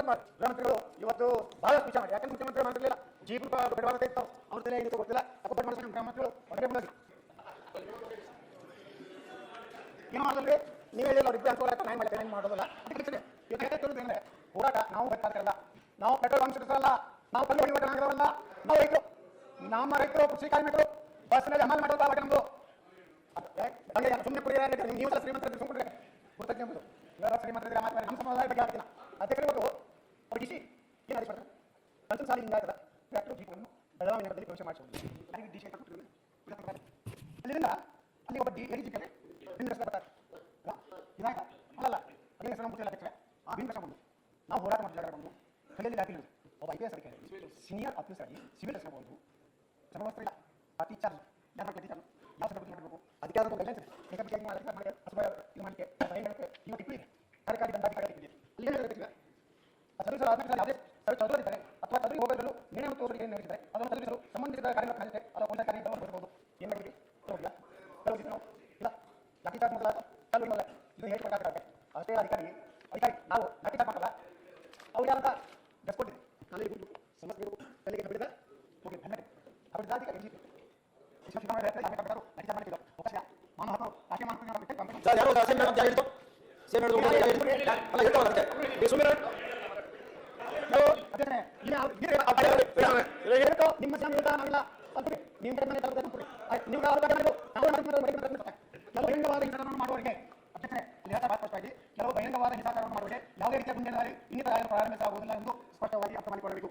ಗೃಹಮಂತ್ರಿಗಳು ಇವತ್ತು ಬಹಳ ವಿಚಾರ ಮಾಡಿ ಯಾಕಂದ್ರೆ ಮುಖ್ಯಮಂತ್ರಿ ಮಾಡಿರಲಿಲ್ಲ. ಜೀಪ್ ಬೆಡವಾದ ಇತ್ತು. ಅವ್ರ ತಲೆ ಏನಿತ್ತು ಗೊತ್ತಿಲ್ಲ ಅಕ್ಕೋಪಟ್ ಮಾಡಿದ್ರೆ ಗೃಹಮಂತ್ರಿಗಳು ಹೊರಗೆ ಏನು ಮಾಡೋದ್ರಿ ನೀವು ಹೇಳಿಲ್ಲ ಅವ್ರಿಗೆ ಅನುಕೂಲ ಆಯ್ತು ನಾನು ಮಾಡ್ತೇನೆ ಏನು ಮಾಡೋದಿಲ್ಲ. ಅದಕ್ಕೆ ತಿಳಿದ್ರೆ ಹೋರಾಟ. ನಾವು ಬೇಕಾಗ್ತಿರಲ್ಲ ನಾವು ಪೆಟ್ರೋಲ್ ಅಂಶಿಸಲ್ಲ ನಾವು ಕಲ್ಲು ಹೊಡಿಬೇಕಾಗಿರೋಲ್ಲ ನಾವು ರೈತರು. ನಮ್ಮ ರೈತರು, ಕೃಷಿ ಕಾರ್ಮಿಕರು, ಬಸ್ನಲ್ಲಿ ಅಮಲ್ ಮಾಡೋದು ಅವಾಗ ನಮ್ಮದು ಸುಮ್ಮನೆ ಕುಡಿಯೋಕೆ ನೀವು ಶ್ರೀಮಂತ ಶ್ರೀಮಂತರಿಗೆ ಸುಮ್ಮನೆ ಶ್ರೀಮಂತ ಎಂಬುದು ಇವರ ಶ್ರೀಮಂತರಿಗೆ ಮಾತ್ರ ನಮ್ಮ ಸಮುದಾಯ ಬಗ್ಗೆ ಆಗ್ತಿಲ್ಲ ಅಧ್ಯಕ್ಷರು ಇವತ್ತು ಅವ್ರು ಡಿಸಿ ಏನು ಆದೇಶ ಮಾಡ್ತಾರೆ? ಕಂತು ಸಾಲಿ ಹಿಂಗಾಗದ ಟ್ರ್ಯಾಕ್ಟರ್ ಜೀಪನ್ನು ಬೆಳಗಾವಿ ನಗರದಲ್ಲಿ ಪ್ರವೇಶ ನನಗೆ ಡಿಸಿ ಅಂತ ಕೊಟ್ಟಿರೋದು ಅಲ್ಲಿಂದ ಅಲ್ಲಿ ಒಬ್ಬ ಡಿ ರಸ್ತೆ ಬರ್ತಾರೆ. ಅಲ್ಲ, ಇದಾಯ್ತಾ? ಅಲ್ಲಲ್ಲ ಅದೇ ಹೆಸರು ಆ ಭಿನ್ನ ರಸ್ತೆ ಬಂದು ನಾವು ಹೋರಾಟ ಮಾಡಿ ಜಾಗ ಬಂದು ಕೈಯಲ್ಲಿ ದಾಖಲೆ ಒಬ್ಬ ಐ ಪಿ ಎಸ್ ಅಧಿಕಾರಿ ಸೀನಿಯರ್ ಆಫೀಸರ್ ಆಗಿ ಸಿವಿಲ್ ರಸ್ತೆ ಬಂದು ಸಮವಸ್ತ್ರ ಇಲ್ಲ. ಆ ಚಾರ್ಜ್ ಯಾರು ಬಗ್ಗೆ ಟೀಚರ್ ಯಾವ ಸಂದರ್ಭ ಮಾಡಬೇಕು? ಅದಕ್ಕೆ ಆದ ಗೈಡ್ಲೈನ್ಸ್ ಇದೆ ಇದು. ಇವತ್ತು ಸರ್ಕಾರಿ ದಂಡಾಧಿಕಾರಿ ಅಲ್ಲಿ ಏನು ಹೇಳ್ಬೇಕು ಆ ಸರ್ವಿಸ್ ಆಫೀಸರ್ ಯಾವುದೇ ಚೌಧರಿದ್ದಾರೆ ಅಥವಾ ಚೌಧರಿ ಹೋಗಲು ನೇಣು ತೋರಿಗೆ ನಡೆಸಿದರೆ ಅದನ್ನು ತಲುಪಿಸಲು ಸಂಬಂಧಿಸಿದ ಕಾರ್ಯಕ್ರಮ ಕಾಣಿಸುತ್ತೆ ಅಥವಾ ಒಂದೇ ಕಾರ್ಯ ಬರಬಹುದು ಏನು ಮಾಡಿದ್ರಿ ಇಲ್ಲ ಚಾಲು ಇಲ್ಲ ಇದು ಹೇಗೆ ಕೊಡಕ್ಕಾಗತ್ತೆ ಅಷ್ಟೇ ಅಧಿಕಾರಿ ಅಧಿಕಾರಿ ನಾವು ಚಾರ್ಜ್ ಮಾಡಲ್ಲ ಅವ್ರು ಯಾರಂತ ಡ್ರೆಸ್ ಕೊಟ್ಟಿದೆ ಕಾಲಿಗೆ ಗುಂಡು ಸಮಸ್ಯೆ ತಲೆಗೆ ಬಿಡಿದ ಹೋಗಿ ಬೆನ್ನಗೆ ಅವ್ರ ಎಲ್ಲಿ ಯಾಕೆ ಕಬ್ಬರು ಲಾಠಿ ಚಾರ್ಜ್ ಮಾಡಿದ್ರು ಅವಕಾಶ ಮಾನವ ಹಕ್ಕು ರಾಷ್ಟ್ರೀಯ ಮಾನವ ಹಕ್ಕು ಕಂಪನಿ ಸರ್ ಯಾರು ಸೇಮ್ ಮೇಡಮ್ ಜಾಗ ಹಿಡಿತು ಸೇಮ್ ಮೇಡಮ್ ಜಾಗ ಹಿಡಿತು ಅಲ್ಲ ಇರ್ತಾವಲ್ಲ ಅದಕ್ಕೆ ನೀವು ಸುಮ್ಮನೆ ನಾವು ಅಧ್ಯಕ್ಷರೇ, ಇಲ್ಲಿ ಅವ್ರು- ಇಲ್ಲಿ ಅವ್ರು- ಅವ್ರು ಹೇಳ್ಬೇಕು, ನಿಮ್ಮ ಶ್ರಮ ಇರುತ್ತಾ ನಾವಿಲ್ಲ ಅಲ್ಪಡಿ ನಿಮ್ಮ ಕಡೆ ಮನೆ ತಲುಪದೆ ಅನ್ಕೊಳ್ಳಿ ಆಯ್ತು ನೀವು ಅವ್ರ ಕಡೆ ಮಾಡಿದ್ರು ನಾವು ಮಾಡಿದ್ರು ಮನೆ ಮನೆ ತಲುಪುತ್ತೆ. ಬಹಿರಂಗವಾದ ಹಿಂಸಾಚಾರವನ್ನು ಮಾಡುವವರಿಗೆ ಸ್ಪಷ್ಟವಾಗಿ ಕೆಲವು ಬಹಿರಂಗವಾದ ಹಿಂಸಾಚಾರವನ್ನು ಮಾಡುವವರಿಗೆ, ಯಾವುದೇ ರೀತಿಯ ಗುಂಡಿನಲ್ಲಿ ಇನ್ನಿತರ ಪ್ರಾರಂಭಿಸಲಾಗುವುದಿಲ್ಲ ಎಂದು ಸ್ಪಷ್ಟವಾಗಿ ಅರ್ಥ ಮಾಡಿಕೊಳ್ಳಬೇಕು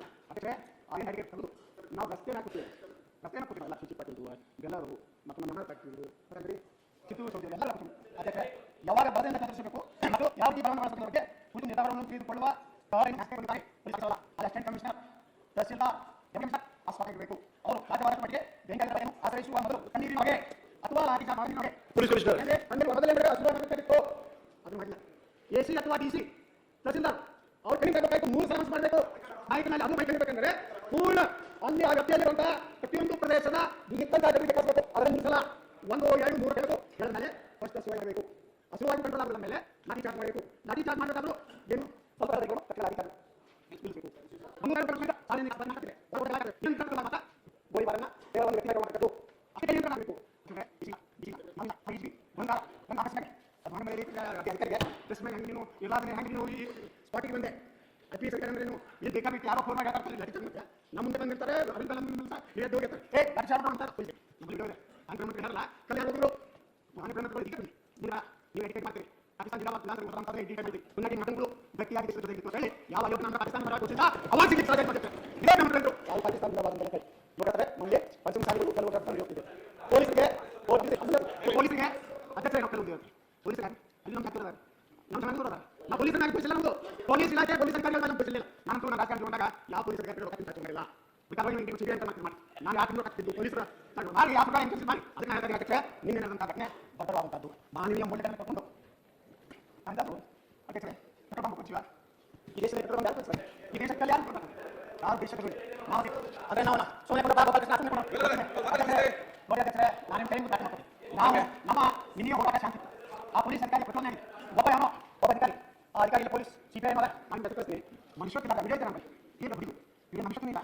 ಪೊಲೀಸ್ ಅಂದ್ರೆ ಮೊದಲೇ ಹಸುವ ಮಾಡಬೇಕಾಗಿತ್ತು ಅದು ಮಾಡಿಲ್ಲ. ಎ ಸಿ ಅಥವಾ ಡಿ ಸಿ, ತಹಸೀಲ್ದಾರ್, ಅವ್ರು ತಗೋಬೇಕು ಮೂರು ಸಮಸ್ ಮಾಡಬೇಕು. ನಾಯಕನಲ್ಲಿ ಅದು ಬೇಕಂದ್ರೆ ಪೂರ್ಣ ಅಲ್ಲಿ ಆ ವ್ಯಕ್ತಿಯಲ್ಲಿರುವಂತಹ ಪ್ರತಿಯೊಂದು ಪ್ರದೇಶದ ಇತ್ತಂತ ಅಭಿವೃದ್ಧಿ ಕಲಿಸಬೇಕು ಅದರ ಸಲ ಒಂದು, ಎರಡು, ಮೂರು ಹೇಳಬೇಕು ಹೇಳಿದ್ಮೇಲೆ ಫಸ್ಟ್ ಹಸಿವಾಗಿ ಆಗಬೇಕು ಹಸಿವಾಗಿ ಕಂಟ್ರೋಲ್ ಆಗದ ಮೇಲೆ ಲಾಠಿ ಚಾರ್ಜ್ ಮಾಡಬೇಕು. ಲಾಠಿ ಚಾರ್ಜ್ ಮಾಡೋದಾದ್ರು ಏನು ಸ್ವಲ್ಪ ಅದಕ್ಕೆ ಕಟ್ಟಡ ಅಧಿಕಾರಿ ನಿಲ್ಲಿಸಬೇಕು ಬಂಗಾರ ಕಟ್ಟಡ ಸಾಲಿನ ಬಣ್ಣ ಹಾಕಿದೆ ಒಳಗಡೆ ಹಾಕಿದೆ ಏನು ಕಟ್ಟಡ ಮಾತ್ರ ಗೋಳಿ ಬಾರನ್ನ ಕೇವಲ ಒಂದು ವ್ಯಕ್ತಿ ಮಾಡಬೇಕು ಅಷ್ಟೇ ನಿಯಂತ್ರಣ ಆಗಬೇಕು ಯಾಕಂದ್ರೆ ಬಿಸಿ ಬಿಸಿ ಮಲ್ಲ ಹೈಜಿ ಬಂಗಾರ ಒಂದು ಆಸನೆ ಅದು ಮನೆ ಮೇಲೆ ರೀತಿ ಅಧಿಕಾರಿಗೆ ಪ್ರೆಸ್ ಮೇಲೆ ಹೆಂಗೆ ನೀನು ಎಲ್ಲಾದ್ರೂ ಹೆಂಗೆ ನೀನು ಈ ಸ್ಪಾಟಿಗೆ ಬಂದೆ ಅತಿ ಸರಿ ಅಂದ್ರೆ ನೀನು ಇಲ್ಲಿ ಬೇಕಾಬಿಟ್ಟು ಯಾರೋ ಫೋನ್ ಮಾಡಿ ಹೇಳ್ತಾರೆ ಗಾಡಿ ತಂದ್ರೆ ನಮ್ಮ ಮುಂದೆ ಬಂದಿರ್ತಾರೆ ಅಲ್ಲಿಂದ ನಮ್ಮ ಮುಂದೆ ಹಿಡಿದು ಹೋಗಿರ್ತಾರೆ ಏ ಗಾಡಿ ಅಂತ ಪೊಲೀಸ್ ನಮ್ಮಲ್ಲಿ ಇರೋರೆ. ಅಂಕ್ರಮಣ ಹೇಳಲ್ಲ ಜಿಲ್ಲಾ ಗಟ್ಟಿಯಾಗಿ ಜೊತೆ ಅಂತ ಹೇಳಿ, ಯಾವ ಯೋಜನೆ ನಮ್ಮ ಬರ ಘೋಷಿತ ಅವಾಗ ಸಿಗಿ ಸಾಧನೆ ಮಾಡಿರ್ತಾರೆ ಇದೇ ನಮ್ಮ ಫ್ರೆಂಡ್ರು ಯಾವ ಪಾಕಿಸ್ತಾನ ನಮ್ಮ ನಮ್ಮ ಜನ ನೋಡೋದ ನಾವು ಪೊಲೀಸ್ ಇಲ್ಲ ನಮ್ದು. ಪೊಲೀಸ್ ಇಲಾಖೆ, ಪೊಲೀಸ್ ಅಧಿಕಾರಿಗಳು ನಮ್ಮ ನಾನು ಯಾವ ಪೊಲೀಸ್ ಅಧಿಕಾರಿಗಳು ಅಂತ ಮಾತು ಮಾಡಿ. ನಾನು ಯಾಕೆ ಕಟ್ಟಿದ್ದು ಪೊಲೀಸರ ನಾನು ಯಾವ ಪ್ರಕಾರ ಎಂಕರೇಜ್ ಮಾಡಿ ಅದಕ್ಕೆ ನಾನು ಅದಕ್ಕೆ ನಿನ್ನೆ ನಡೆದಂತಹ ಘಟನೆ ಭದ್ರವಾದಂಥದ್ದು ಮಾನವೀಯ ಮೌಲ್ಯಗಳನ್ನು ತಗೊಂಡು ಅಂಥದ್ದು ಅಧ್ಯಕ್ಷರೇ ಪೆಟ್ರೋಲ್ ಬಂಕ್ ಕೊಡ್ತೀವ ಈ ದೇಶದಲ್ಲಿ ಪೆಟ್ರೋಲ್ ಬಂಕ್ ಯಾರು ಕೊಡ್ತಾರೆ? ಈ ದೇಶದಲ್ಲಿ ಯಾರು ಕೊಡ್ತಾರೆ ನಾವು ದೇಶದಲ್ಲಿ ನಾವು ಅದೇ ನಾವು ಸೋನೆ ಕೂಡ ಬಾಬಾ ಕೃಷ್ಣ ಅಧ್ಯಕ್ಷರೇ ನೋಡಿ ಅಧ್ಯಕ್ಷರೇ ನಾನು ನಿಮ್ಮ ಕೈಯಿಂದ ದಾಖಲೆ ಮಾಡ್ತೀನಿ ನಾವು ನಮ್ಮ ವಿನಿಯೋಗ ಹೋರಾಟ ಶಾಂತಿ ಆ ಪೊಲೀಸ್ ಅಧಿಕಾರಿ ಪೆಟ್ರೋಲ್ ಆಗಿದೆ ಒಬ್ಬ ಯಾವನೋ ಒಬ್ಬ ಅಧಿಕಾರಿ ಆ ಅಧಿಕಾರಿ ಇಲ್ಲ ಪೊಲೀಸ್ ಸಿಪಿಐ ಮಗ ನಾನು ಕಳಿಸ್ತೀನಿ ಮನುಷ್ಯತ್ತಿಲ್ಲ ವಿಡಿಯೋ ಇದೆ ನಮಗೆ ಏನು ಬಿಡಿದು ಈಗ ಮನುಷ್ಯತ್ತಿಲ್ಲ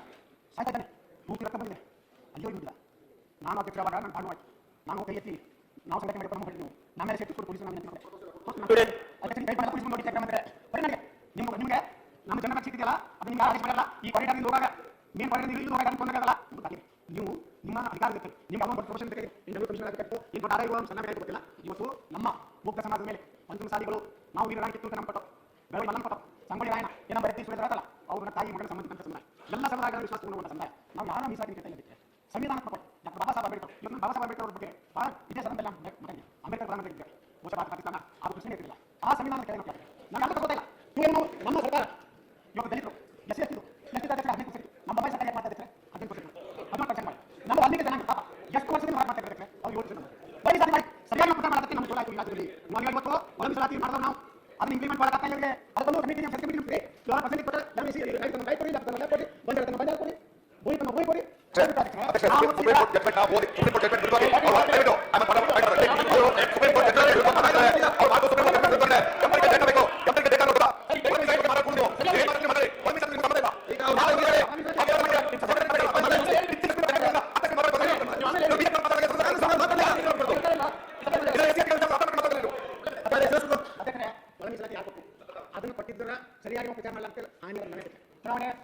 ಸಾಯ್ತಾ ಇದ್ದಾನೆ ಮೂರ್ತಿ ರಕ್ತ ಬಂದಿದೆ ಅಯ್ಯೋ ಇಲ್ಲ ನಾನು ಅಧ್ಯಕ್ಷರಾದಾಗ ನಾನು ಕಾಣುವ ನಾನು ಕೈ ಎತ್ತಿ ನಾವು ಸಂಘಟನೆ ಮಾಡಿ ಬಂದು ನೀವು ನಮ್ಮ ಮೇಲೆ ಸೇರ್ತು ಪೊಲೀಸ್ ಪೊಲೀಸ್ ನೋಡಿ ಬರೀ ನನಗೆ. ನಿಮ್ಗೆ ನಿಮಗೆ? ನಮ್ಮ ಜನರ ಸಿಕ್ಕಿದೆಯಲ್ಲ? ಅದು ನಿಮ್ಗೆ ಆದೇಶ ಮಾಡಲ್ಲ? ಈ ಕಾರಿಡಾರ್ ಹೋಗಾಗ ಮೇನ್ ಕಾರಿಡಾರ್ ಇಲ್ಲಿ ಹೋಗಾಗ ಅನ್ಕೊಂಡಾಗಲ್ಲ ನೀವು ನಿಮ್ಮ ಅಧಿಕಾರ ನಿಮ್ಮ ಅವನ ಪ್ರೊಫೆಷನ್ ಬೇಕಾಗಿದೆ. ಇಂಟರ್ವ್ಯೂ ಕಮಿಷನ್ ಆಗಬೇಕು ಆದಾಯ ಸಣ್ಣ ಬೇಕಾಗಿ ಗೊತ್ತಿಲ್ಲ. ಇವತ್ತು ನಮ್ಮ ನಮ್ಮ ಸರ್ಕಾರ ಇವಾಗ ದಲಿತರು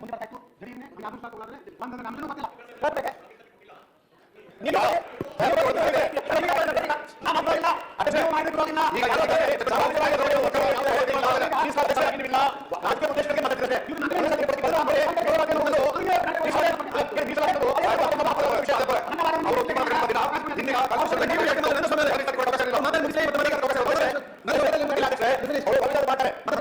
ಬಂದಿರಬೇಕು ಗಡಿಯನ್ನೇ ನಾನು ಸ್ಟಾಕ್ ಮಾಡಿದ್ರೆ ಬಂದ್ರೆ ನಮಗೂ ಗೊತ್ತಿಲ್ಲ ಹೋಗ್ಬೇಕು ನೀವು ಮಾಡ್ತಾರೆ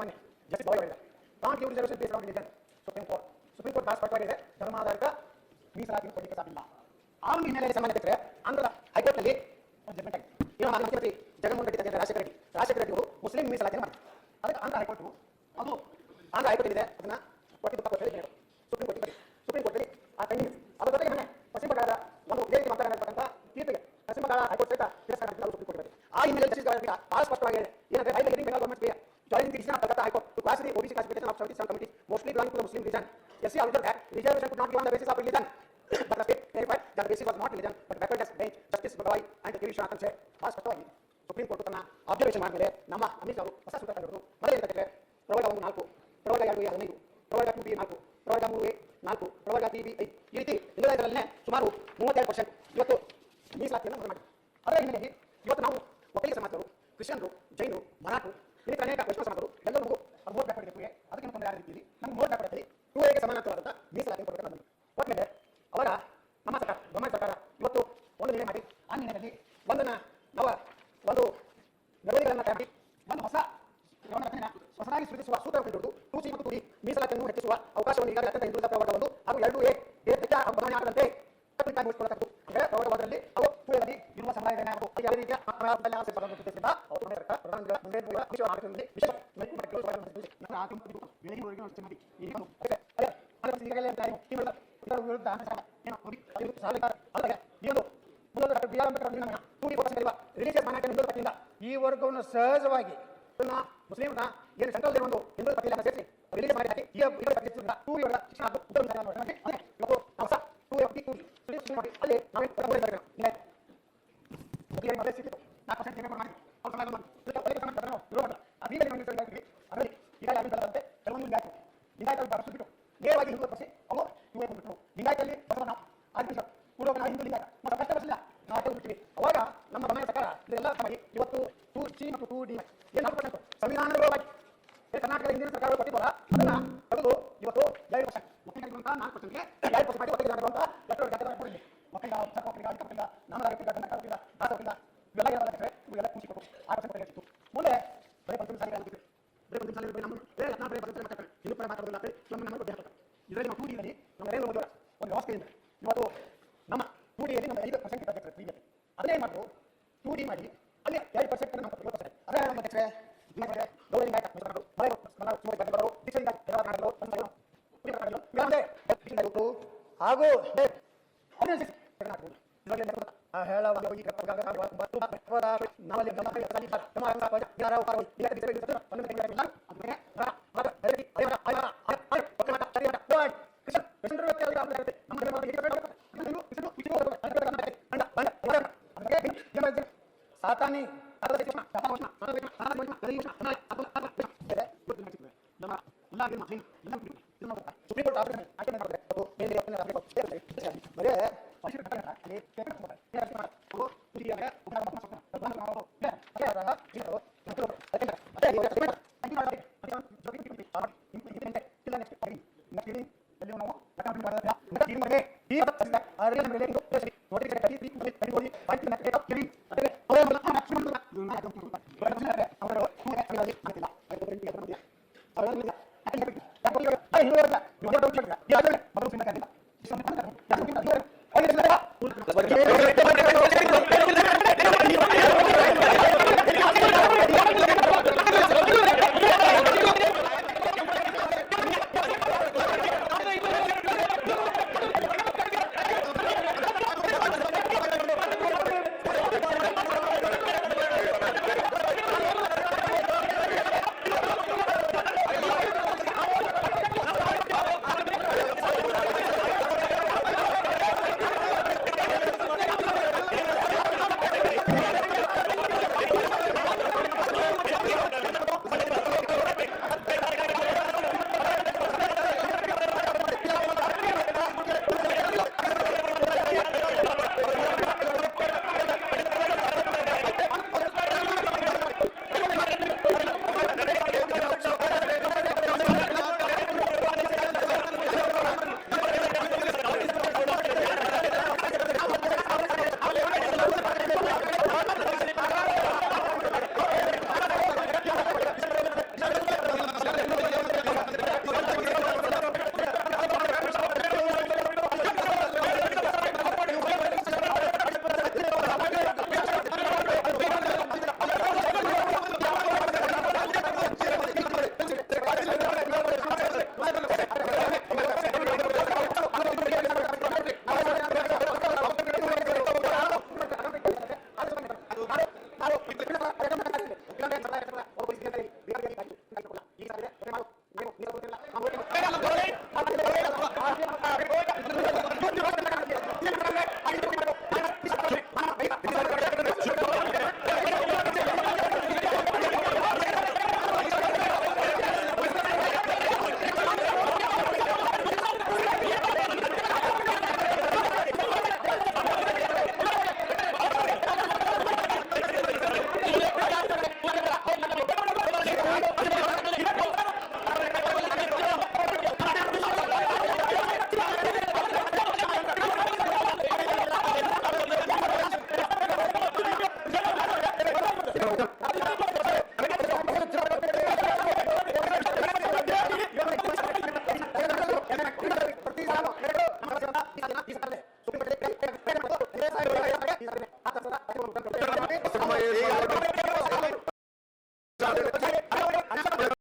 ಮಾನ್ಯ ಜಸ್ಟಿಸ್ ಬಾಯ್ ಅವರಿಂದ not give reservation based on religion Supreme Court Supreme Court boss ಪಟ್ಟವಾಗಿದೆ ಧರ್ಮಾಧಾರಿತ ಮೀಸಲಾತಿ ಕೊಡಲಿಕ್ಕೆ ಸಾಧ್ಯವಿಲ್ಲ. ಆ ಒಂದು ಹಿನ್ನೆಲೆಯಲ್ಲಿ ಸಂಬಂಧಿಸಿದ್ರೆ ಅಧ್ಯಕ್ಷರೇ ಆಂಧ್ರದ ಹೈಕೋರ್ಟ್ ಜಡ್ಮೆಂಟ್ ಆಗಿದೆ ಇವಾಗ ಮಾನ್ಯ ಮುಖ್ಯಮಂತ್ರಿ ಜಗನ್ಮೋಹನ್ ರೆಡ್ಡಿ ತಂದೆ ರಾಜಶೇಖರ ರೆಡ್ಡಿ. ರಾಜಶೇಖರ ರೆಡ್ಡಿ ಅವರು ಮುಸ್ಲಿಂ ಮೀಸಲಾತಿ ಮಾಡಿದ್ರು. ಅದಕ್ಕೆ ಆಂಧ್ರ ಹೈಕೋರ್ಟ್ ಅದು ಆಂಧ್ರ ಹೈಕೋರ್ಟ್ ಇದೆ ಅದನ್ನ ಕೊಟ್ಟಿದ್ದು ತಪ್ಪು ಹೇಳಿ ಸುಪ್ರೀಂ ಕೋರ್ಟ್ ಸುಪ್ರೀಂ ಕೋರ್ಟ್ ಆ ಕಣ್ಣಿದೆ ಅದರ ಜೊತೆಗೆ ಮನೆ ಪಶ್ಚಿಮ ಬಂಗಾಳದ ಒಂದು ಇದೇ ರೀತಿ ಮಾತಾಡತಕ್ಕಂಥ ತೀರ್ಪಿಗೆ ಪಶ್ಚಿಮ ಬಂಗಾಳ ಹೈಕೋರ್ಟ್ ಸಹಿತ ತಿರಸ್ಕಾರ ಸುಪ್ರೀಂ ಕೋರ್ಟ್ ಆ ಹಿನ್ನೆಲೆಯಲ್ಲಿ ಜಸ್ಟಿಸ್ ಬಹಳ ಸ್ಪಷ್ಟವಾಗಿ ಏನಂದ್ರೆ ರೈತರಿಗೆ Bengal government the OBC classification of 77 committees, mostly belonging to the Muslim region. SC argued that reservation could not be on the basis of religion. but the state clarified that the basis was not religion, but backward as bench, Justice Bagawai and K Viswanathan say ಭಾಳ ಸ್ಪಷ್ಟವಾಗಿ supreme court ತನ್ನ observation ಮಾಡಿದ ಮೇಲೆ ನಮ್ಮ ಅಮಿತ್ ಅವರು ಹೊಸ ಸೂತ್ರ ಕಂಡುಹಿಡಿದು ಮೊದಲೇ ಪ್ರವರ್ಗ ಒಂದು ನಾಲ್ಕು ಪ್ರವರ್ಗ ಎರಡು ಎ ಹದಿನೈದು ಪ್ರವರ್ಗ ಟು ಬಿ ನಾಲ್ಕು ಪ್ರವರ್ಗ ಮೂರು ಎ ನಾಲ್ಕು ಪ್ರವರ್ಗ ಟಿ ಬಿ ಐದು ಈ ರೀತಿ ಹಿಂದುಳಿದರಲ್ಲೇ ಸುಮಾರು ಮೂವತ್ತೆರಡು ಪರ್ಸೆಂಟ್ ಇವತ್ತು ಡಾಕ್ಟರ್ ಬಿ ಆರ್ ಅಂಬೇಡ್ಕರ್ ಈ ವರ್ಗವನ್ನು ಸಹಜವಾಗಿ ಮುಸ್ಲಿಮರ ಏನು ಸೆಂಟ್ರಲ್ ಒಂದು ಹಿಂದೂ ಪಟ್ಟಿಯನ್ನು ಟೂ ಇವರ ಶಿಕ್ಷಣ ಅಲ್ಲೇ ಉತ್ತರ ಮಾಡಿ. ಮತ್ತು ಹೊಸ ಟೂ ಮಾಡಿ ಅಲ್ಲಿ ಕೆಲವೊಂದು ಬ್ಯಾಕ್ ನೇರವಾಗಿ ಹಿಂದೂ ಪಡಿಸಿ ಅವರು ಟೂ ಎಫ್ ಹಾಗೂ ಸಾತಾನಿ ನಮ್ಮ supreme court office Kevin, atrévete.